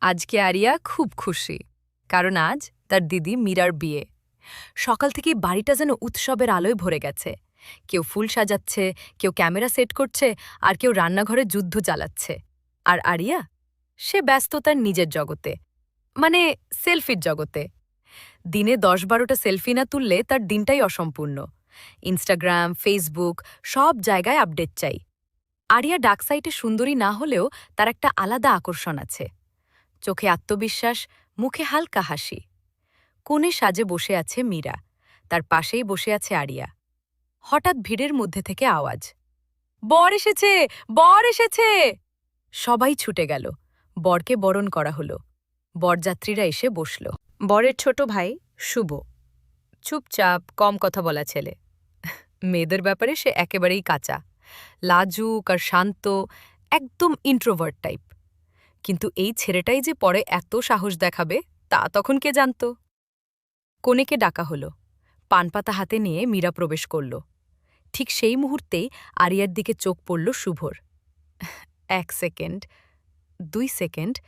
আজকে আরিয়া খুব খুশি, কারণ আজ তার দিদি মীরার বিয়ে। সকাল থেকেই বাড়িটা যেন উৎসবের আলোয় ভরে গেছে। কেউ ফুল সাজাচ্ছে, কেউ ক্যামেরা সেট করছে, আর কেউ রান্নাঘরে যুদ্ধ চালাচ্ছে। আর আরিয়া, সে ব্যস্ত তার নিজের জগতে মানে সেলফির জগতে। দিনে দশ বারোটা সেলফি না তুললে তার দিনটাই অসম্পূর্ণ। ইনস্টাগ্রাম, ফেসবুক, সব জায়গায় আপডেট চাই। আরিয়া ডাক সাইটে সুন্দরী না হলেও তার একটা আলাদা আকর্ষণ আছে। চোখে আত্মবিশ্বাস, মুখে হালকা হাসি। কোণে সাজে বসে আছে মীরা। তার পাশেই বসে আছে আরিয়া। হঠাৎ ভিড়ের মধ্যে থেকে আওয়াজ। বর এসেছে! বর এসেছে! সবাই ছুটে গেল। বরকে বরণ করা হলো। বরযাত্রীরা এসে বসল। বরের ছোট ভাই, শুভ। চুপচাপ, কম কথা বলা ছেলে। মেয়েদের ব্যাপারে সে একেবারেই কাঁচা। লাজুক আর শান্ত, একদম ইন্ট্রোভার্ট টাইপ কিন্তু এই ছেলেটাই যে পরে এত সাহস দেখাবে, তা তখন কে জানত? কনেকে ডাকা হলো। পানপাতা হাতে নিয়ে মীরা প্রবেশ করল। ঠিক সেই মুহূর্তেই আরিয়ার দিকে চোখ পড়ল শুভর। এক সেকেন্ড, দুই সেকেন্ড,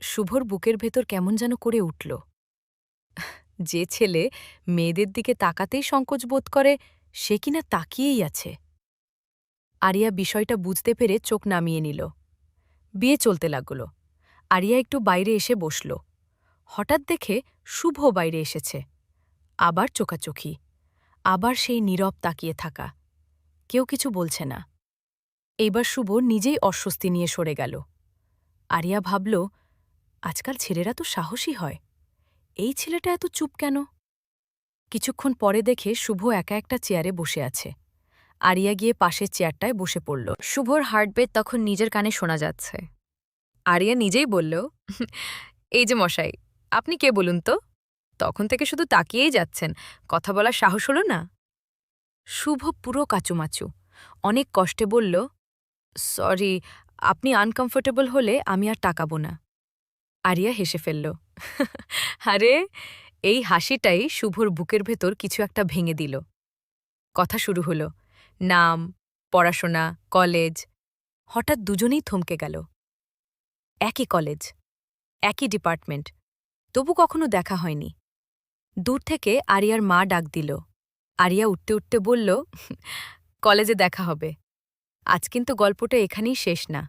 শুভর বুকের ভেতর কেমন যেন করে উঠল। যে ছেলে মেয়েদের দিকে তাকাতেই সংকোচ বোধ করে, সে কিনা তাকিয়েই আছে। আরিয়া বিষয়টা বুঝতে পেরে চোখ নামিয়ে নিল। বিয়ে চলতে লাগল। আরিয়া একটু বাইরে এসে বসল। হঠাৎ দেখে শুভ বাইরে এসেছে। আবার চোকাচোখি আবার সেই নীরব তাকিয়ে থাকা। কেউ কিছু বলছে না। এইবার শুভ নিজেই অস্বস্তি নিয়ে সরে গেল। আরিয়া ভাবল, আজকাল ছেলেরা তো সাহসী হয়। এই ছেলেটা এত চুপ কেন? কিছুক্ষণ পরে দেখে শুভ একা একটা চেয়ারে বসে আছে। আরিয়া গিয়ে পাশের চেয়ারটায় বসে পড়ল। শুভর হার্টবেট তখন নিজের কানে শোনা যাচ্ছে। আরিয়া নিজেই বলল, এই যে মশাই, আপনি কে বলুন তো? তখন থেকে শুধু তাকিয়েই যাচ্ছেন, কথা বলার সাহস হলো না। শুভ পুরো কাচুমাচু। অনেক কষ্টে বলল, সরি, আপনি আনকমফোর্টেবল হলে আমি আর টাকাবো না। আরিয়া হেসে ফেলল, আরে, এই হাসিটাই শুভর বুকের ভেতর কিছু একটা ভেঙে দিল। কথা শুরু হলো। নাম, পড়াশোনা, কলেজ। হঠাৎ দুজনেই থমকে গেল। একই কলেজ, একই ডিপার্টমেন্ট, তবু কখনো দেখা হয়নি। দূর থেকে আরিয়ার মা ডাক দিল। আরিয়া উঠতে উঠতে বলল, কলেজে দেখা হবে। আজ কিন্তু গল্পটা এখানেই শেষ না।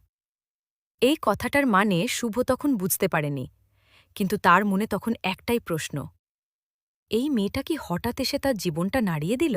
এই কথাটার মানে শুভ তখন বুঝতে পারেনি, কিন্তু তার মনে তখন একটাই প্রশ্ন, এই মেয়েটা কি হঠাৎ এসে তার জীবনটা নাড়িয়ে দিল?